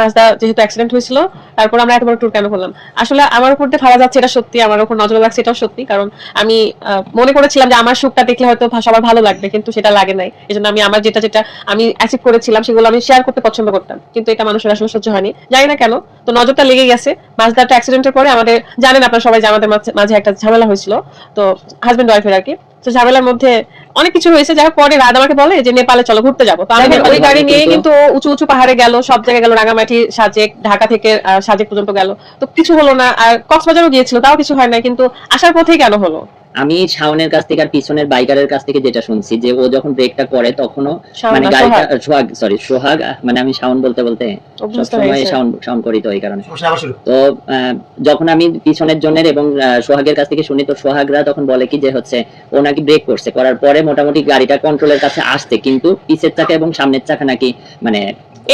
মাজদা যেহেতু অ্যাক্সিডেন্ট হয়েছিল, তারপর আমরা এত বড় ট্যুর কেন করলাম? আসলে আমার উপর যাচ্ছে এটা সত্যি, আমার উপর নজর লাগছে সত্যি, কারণ আমি মনে করেছিলাম যে আমার সুখটা দেখলে হয়তো সবার ভালো লাগবে, কিন্তু সেটা লাগে নাই। এই জন্য আমি আমার যেটা যেটা আমি অ্যাচিভ করেছিলাম, সেগুলো আমি শেয়ার করতে পছন্দ করতাম। কিন্তু এটা মানুষের আসলে সহ্য হয়নি। জানি না কেন, তো নজরটা লেগে গেছে। মাজদাটা অ্যাক্সিডেন্টের পরে আমাদের, জানেন আপনারা সবাই যে আমাদের মাঝে- একটা ঝামেলা হয়েছিল, তো হাজবেন্ড ওয়াইফের আর কি। তো ঝামেলার মধ্যে অনেক কিছু হয়েছে যারা পরে রাত আমাকে বলে যে নেপালে চলো ঘুরতে যাব। তো আমি ওই গাড়ি নিয়ে কিন্তু উঁচু উঁচু পাহাড়ে গেল সব জায়গায় গেল রাঙামাটি সাজেক ঢাকা থেকে সাজেক পর্যন্ত গেল। তো কিছু হলো না আর কক্সবাজারও গিয়েছিল তাও কিছু হয় না কিন্তু আসার পথেই কেন হলো? আমি শাওনের কাছ থেকে আর পিছনের বাইকারের কাছ থেকে যেটা শুনছি যে ও যখন ব্রেকটা করে তখনও মানে গাড়িটা সোহাগ? সরি সোহাগ মানে আমি শাওন বলতে বলতে সবসময় শাওন শাওন করি তো এই কারণে। তো যখন আমি পিছনের জনের এবং সোহাগের কাছ থেকে শুনি তো সোহাগরা তখন বলে কি যে হচ্ছে ও নাকি ব্রেক করছে। করার পরে মোটামুটি গাড়িটা কন্ট্রোলের কাছে আসছে কিন্তু পিছের চাকা এবং সামনের চাকা নাকি মানে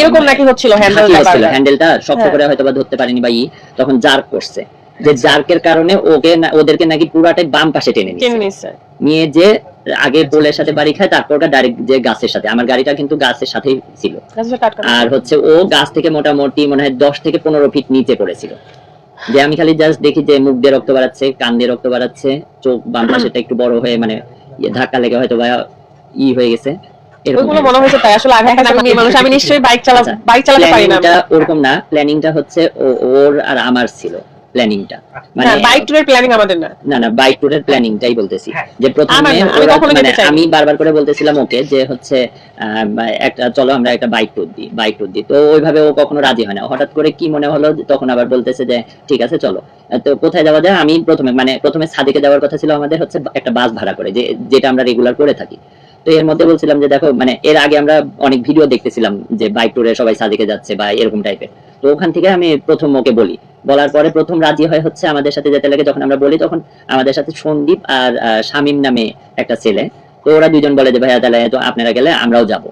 এরকম নাকি হচ্ছিল হ্যান্ডেল হ্যান্ডেলটা শক্ত হ্যাঁ। করে হয়তো বা ধরতে পারেনি বা ই তখন জার্ক করছে। যে জার্কের কারণে ওকে ওদেরকে নাকি পুরাটাই বাম পাশে টেনে টেনে নিয়ে যে আগে পোলের সাথে বাড়ি খায় তারপর ওটা ডাইরেক্ট যে গাছের সাথে। আমার গাড়িটা কিন্তু গাছের সাথেই ছিল। আর হচ্ছে ও গাছ থেকে মোটামুটি মনে হয় দশ থেকে পনেরো ফিট নিচে পড়েছিল। যে আমি খালি জাস্ট দেখি যে মুখ দিয়ে রক্ত বাড়াচ্ছে কান দিয়ে রক্ত বাড়াচ্ছে চোখ বাম পাশেটা একটু বড় হয়ে মানে ইয়ে ধাক্কা লেগে হয়তো বা ই হয়ে গেছে। এরকম ওইগুলো মনে হয়েছে তাই আসলে আঘাত আমি মেয়ে মানুষ আমি নিশ্চয়ই বাইক চালা আচ্ছা, বাইক চালাতে পারি না ওরকম না। প্ল্যানিংটা হচ্ছে ওর আর আমার ছিল। প্ল্যানিংটা মানে বাইক ট্যুরের প্ল্যানিং আমাদের না। না না বাইক ট্যুরের প্ল্যানিংটাই বলতেছি। হ্যাঁ। যে প্রথমে আমি মানে আমি বারবার করে বলতেছিলাম ওকে যে হচ্ছে একটা চলো আমরা একটা বাইক ট্যুর দিই বাইক ট্যুর দিই। তো ওইভাবে ও কখনো রাজি হয় না। হঠাৎ করে কি মনে হলো তখন আবার বলতেছে যে ঠিক আছে চলো। তো কোথায় যাওয়া যায়? আমি প্রথমে মানে প্রথমে সাদিকে যাওয়ার কথা ছিল আমাদের হচ্ছে একটা বাস ভাড়া করে যে যেটা আমরা রেগুলার করে থাকি। তো এর মধ্যে বলছিলাম যে দেখো মানে এর আগে আমরা অনেক ভিডিও দেখতেছিলাম যে বাইক ট্যুরে সবাই সাদিকে যাচ্ছে বা এরকম টাইপের তো ওখান থেকে আমি প্রথম ওকে বলি বলার পরে প্রথম রাজি হয় হচ্ছে আমাদের সাথে যেতে লাগে, যখন আমরা বলি তখন আমাদের সাথে সন্দীপ আর শামীম নামে একটা ছেলে। তো ওরা দুজন বলে যে, ভাইয়া, তাহলে তো আপনারা গেলে আমরাও যাব।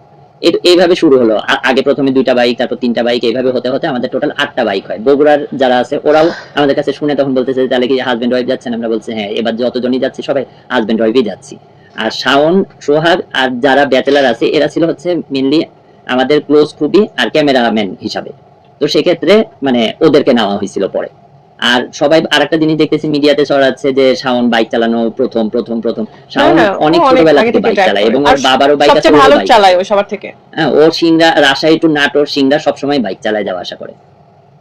এইভাবে শুরু হলো। আগে প্রথমে দুইটা বাইক তারপর তিনটা বাইক এইভাবে হতে হতে আমাদের টোটাল আটটা বাইক হয়। বগুড়ার যারা আছে, ওরাও আমাদের কাছে শুনে তখন বলতেছে তাহলে কি হাজবেন্ড ওয়াইফ যাচ্ছেন? আমরা বলছি হ্যাঁ এবার যতজনই যাচ্ছি, সবাই হাজবেন্ড ওয়াইফই যাচ্ছি। আর শাওন, সোহাগ আর যারা ব্যাচেলার আছে, এরা ছিল হচ্ছে মেনলি আমাদের ক্লোজ খুবই আর ক্যামেরাম্যান হিসাবে। তো সেক্ষেত্রে মানে ওদেরকে নেওয়া হয়েছিল পরে। আর সবাই আর একটা জিনিস দেখতেছি মিডিয়াতে ছড়াচ্ছে যে শাওন বাইক চালানো প্রথম প্রথম প্রথম। শাওন অনেক ছোটবেলা থেকে বাইক চালায় এবং ওর বাবারও বাইক আছে ভালো চালায় ও সবার থেকে। হ্যাঁ ও সিংড়া রাজশাহী টু নাটোর সিংড়া সবসময় বাইক চালায় যাওয়া আসা করে।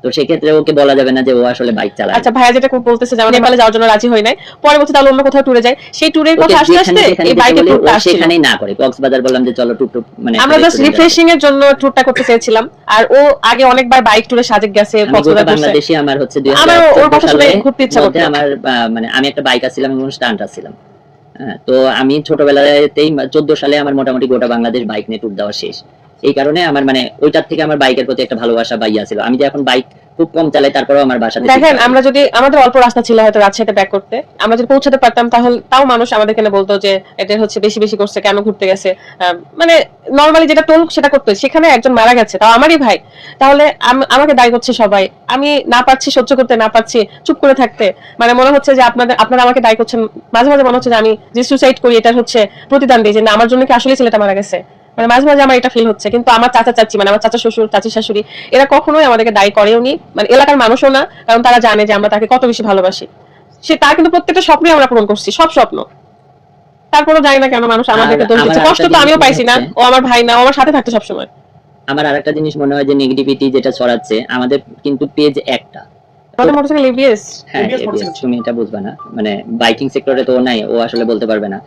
তো সেক্ষেত্রে ওকে বলা যাবে না যে ও আসলে বাইক চালায়। আচ্ছা ভাইয়া যেটা বলতেছে যে নেপালে যাওয়ার জন্য রাজি হই নাই। পরে বলছে তাহলে অন্য কোথাও ট্যুরে যাই। সেই ট্যুরের কথা আসতে আসতে এই ও ট্যুরটা আসছিল। সেখানেই না করে। কক্সবাজার বললাম যে চলো টুক মানে আমরা জাস্ট রিফ্রেশিং এর জন্য ট্যুরটা করতে চেয়েছিলাম। আর ও আগে অনেকবার বাইক ট্যুরে সাজেক গেছে কক্সবাজার। বাংলাদেশে আমার হচ্ছে দুই আমার ওর কথা শুনে ঘুরতে ইচ্ছা করতো। আমার মানে আমি একটা বাইক আছিলাম এবং স্টান্ট আসছিলাম হ্যাঁ, তো আমি ছোটবেলাতেই চোদ্দ সালে আমার মোটামুটি গোটা বাংলাদেশ বাইক নিয়ে ট্যুর দেওয়া শেষ। এই কারণে আমার মানে ওইটার থেকে আমার বাইকের প্রতি একটা ভালোবাসা বা ইয়া ছিল। আমি যে এখন বাইক খুব কম চালাই তারপরেও আমার বাসাতে দেখেন আমরা যদি আমাদের অল্প রাস্তা ছিল হয়তো রাজশাহীতে ব্যাক করতে। আমরা যদি পৌঁছাতে পারতাম তাহলে তাও মানুষ আমাদের কেন বলতো যে এটা হচ্ছে বেশি বেশি করছে কেন ঘুরতে গেছে? মানে নর্মালি যেটা টোল সেটা করতে। সেখানে একজন মারা গেছে তাও আমারই ভাই। তাহলে আমাকে দায়ী করছে সবাই। আমি না পারছি সহ্য করতে না পারছি চুপ করে থাকতে। মানে মনে হচ্ছে যে আপনাদের আপনারা আমাকে দায়ী করছেন। মাঝে মাঝে মনে হচ্ছে যে আমি যে সুসাইড করি এটা হচ্ছে প্রতিদান দিই যে না আমার জন্য কি আসলে ছেলেটা মারা গেছে? মানে মাঝে মাঝে আমার এটা ফিল হচ্ছে। কিন্তু আমার চাচা চাচি মানে আমার চাচা শ্বশুর চাচি শাশুড়ি এরা কখনোই আমাদেরকে দায়ী করেও নি। মানে এলাকার মানুষও না কারণ তারা জানে যে আমরা তাকে কত বেশি ভালোবাসি। সে তার কিন্তু প্রত্যেকটা স্বপ্নই আমরা পূরণ করছি সব স্বপ্ন। তারপরেও জানি না কেন মানুষ আমাদেরকে দোষ দিচ্ছে। কষ্ট তো আমিও পাইছি না। ও আমার ভাই না ও আমার সাথে থাকতো সবসময়। আমার আরেকটা জিনিস মনে হয় যে নেগেটিভিটি যেটা ছড়াচ্ছে আমাদের কিন্তু পেজ একটা। মোটরসাইকেল এবিএস হ্যাঁ তুমি এটা বুঝবা না। মানে বাইকিং সেক্টরে তো নাই ও আসলে বলতে পারবে না।